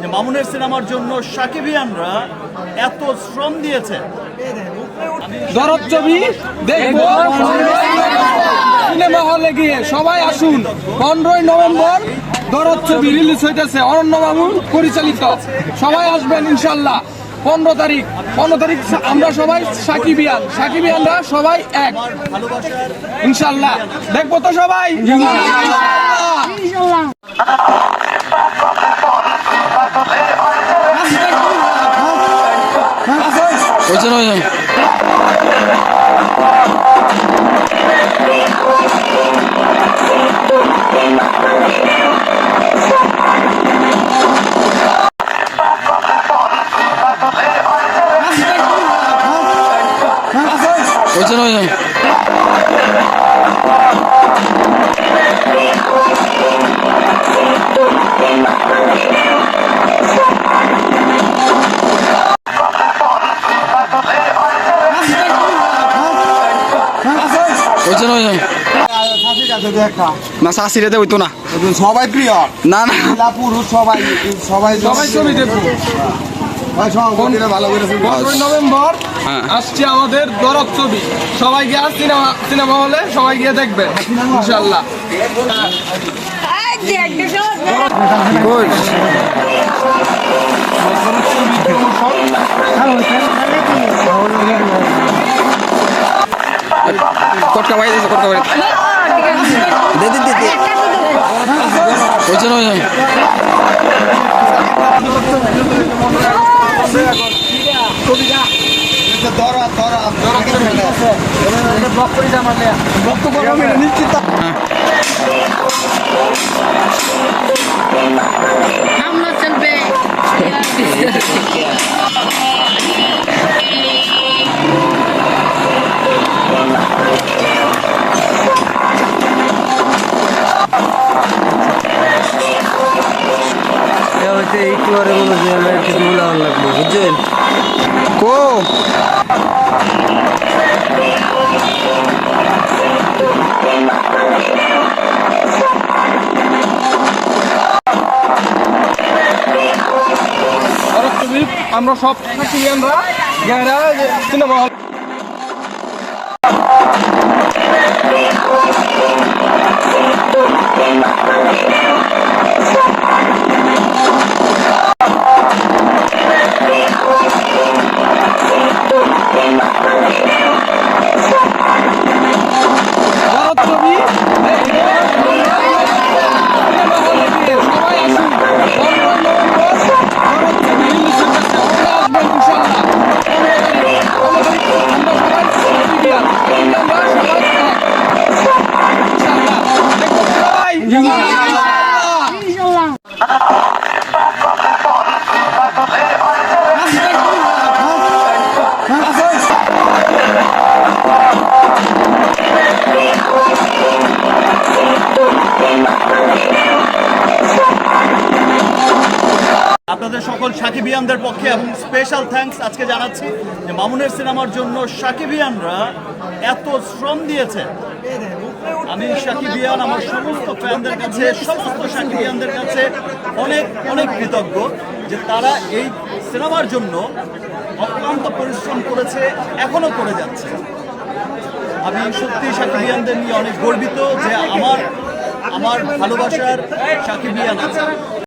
যে মামুনের সিনেমার জন্য সাকিবিয়ানরা এত শ্রম দিয়েছে। দরদ ছবি দেখব। সিনেমা হলে গিয়ে সবাই আসুন। পনেরোই নভেম্বর দরদ ছবি রিলিজ হইতেছে অরণ্য বাবুর পরিচালিত। সবাই আসবেন ইনশাল্লাহ। পনেরো তারিখ। পনেরো তারিখ আমরা সবাই সাকিবিয়ান। সাকিবিয়ানরা সবাই এক। ইনশাল্লাহ। দেখব তো সবাই। こいつのよこいつのよ ওইজন ওইজন না হইতো না। সবাই প্রিয়। না না। পুরুষ সবাই সবাই সবাই ছবি দেখব ভাই ভালো করে নভেম্বর হ্যাঁ। আসছে আমাদের দরদ ছবি। সবাই গিয়ে আর সিনেমা সিনেমা হলে সবাই গিয়ে দেখবেন ইনশাল্লাহ কটকা বাড়ি দিয়েছে কটকা বাড়ি দে দে দে দে। ওইজন ওইজন ধরা চলবে একটু পরে বলো যে আমার কিছু উলান লাগবে বুঝছেন? কো আমরা সব সাকিবিয়ানরা গেরা সিনেমা হল দরদ আপনাদের সকল সাকিবিয়ানদের পক্ষে এবং স্পেশাল থ্যাঙ্কস আজকে জানাচ্ছি যে মামুনের সিনেমার জন্য সাকিবিয়ানরা এত শ্রম দিয়েছে। আমি সাকিবিয়ান, আমার সমস্ত ফ্যানদের কাছে, সমস্ত সাকিবিয়ানদের কাছে অনেক অনেক কৃতজ্ঞ যে তারা এই সিনেমার জন্য অক্লান্ত পরিশ্রম করেছে এখনও করে যাচ্ছে। আমি সত্যি সাকিবিয়ানদের নিয়ে অনেক গর্বিত যে আমার আমার ভালোবাসার সাকিবিয়ান আছে